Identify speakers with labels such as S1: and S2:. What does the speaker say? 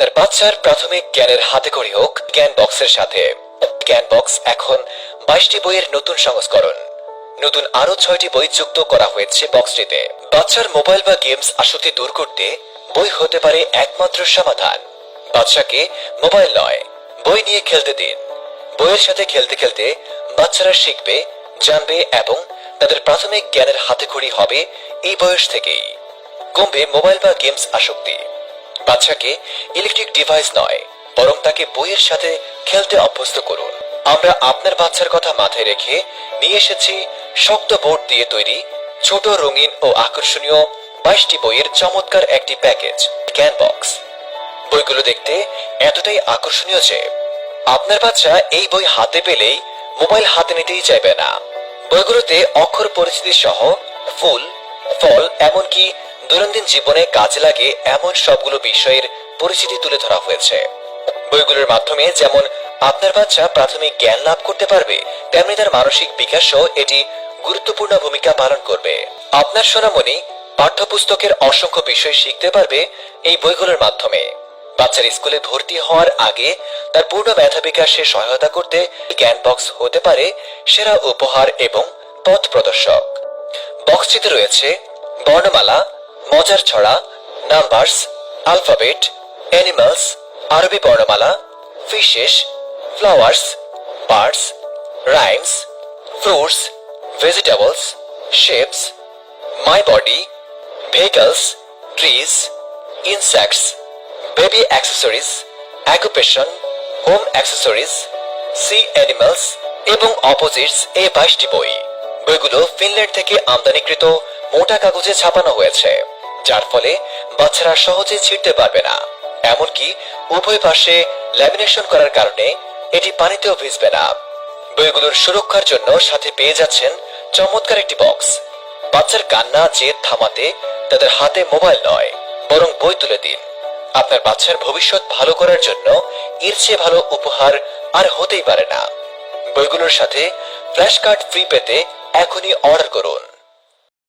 S1: বাচ্চার প্রাথমিক জ্ঞানের হাতে করি হোক, জ্ঞান বক্সের সাথে। জ্ঞান বক্স এখন বাইশটি বইয়ের নতুন সংস্করণ। নতুন আরও ছয়টি বই যুক্ত করা হয়েছে বক্সটিতে বাচ্চার মোবাইল বা গেমস আসক্তি দূর করতে বই হতে পারে একমাত্র সমাধান। বাচ্চাকে মোবাইল নয়, বই নিয়ে খেলতে দিন। বইয়ের সাথে খেলতে খেলতে বাচ্চারা শিখবে, জানবে এবং তাদের প্রাথমিক জ্ঞানের হাতে হাতেখড়ি হবে এই বয়স থেকেই। কমবে মোবাইল বা গেমস আসক্তি। বাচ্চাকে ইলেকট্রিক ডিভাইস নয়, বরং তাকে বইয়ের সাথে খেলতে অভ্যস্ত করুন। আমরা আপনার বাচ্চার কথা মাথায় রেখে নিয়ে এসেছি শক্ত বোর্ড দিয়ে তৈরি ছোট রঙিন ও আকর্ষণীয় বাইশটি বইয়ের চমৎকার একটি প্যাকেজ ক্যান বক্স বইগুলো দেখতে এতটাই আকর্ষণীয় যে আপনার বাচ্চা এই বই হাতে পেলেই মোবাইল হাতে নিতেই চাইবে না। বইগুলোতে অক্ষর পরিচিতি সহ ফুল, ফল, এমনকি দৈনন্দিন জীবনে কাজে লাগে এমন সবগুলো বিষয়ের পরিচিতি তুলে ধরা হয়েছে। বইগুলোর মাধ্যমে যেমন আপনার বাচ্চা প্রাথমিক জ্ঞান লাভ করতে পারবে, তেমনি তার মানসিক বিকাশও এটি গুরুত্বপূর্ণ ভূমিকা পালন করবে। আপনার সোনামণি পাঠ্যপুস্তকের অসংখ্য বিষয় শিখতে পারবে এই বইগুলোর মাধ্যমে। বাচ্চার স্কুলে ভর্তি হওয়ার আগে তার পূর্ণ মেধা বিকাশে সহায়তা করতে জ্ঞান বক্স হতে পারে সেরা উপহার এবং পথ প্রদর্শক। বক্সটিতে রয়েছে বর্ণমালা মজার ছড়া নাম্বারস আলফাবেট অ্যানিমালস আরবি বর্ণমালা fishes flowers parts rhymes fruits vegetables shapes my body vehicles trees insects baby accessories, occupation, home accessories, sea animals এবং অপোজিটস এই বাইশটি বই। বইগুলো ফিনল্যান্ড থেকে আমদানিকৃত মোটা কাগজে ছাপানো হয়েছে। যার ফলে বাচ্চারা সহজে ছিঁড়তে পারবে না। এমনকি উভয় পাশে ল্যামিনেশন করার কারণে এটি পানিতেও ভিজবে না। বইগুলোর সুরক্ষার জন্য সাথে পেয়ে যাচ্ছেন চমৎকার একটি বক্স বাচ্চার কান্না, জেদ থামাতে তাদের হাতে মোবাইল নয়, বরং বই তুলে দিন। আপনার বাচ্চার ভবিষ্যৎ ভালো করার জন্য এর চেয়ে ভালো উপহার আর হতেই পারে না। বইগুলোর সাথে ফ্ল্যাশ কার্ড ফ্রি পেতে এখনই অর্ডার করুন।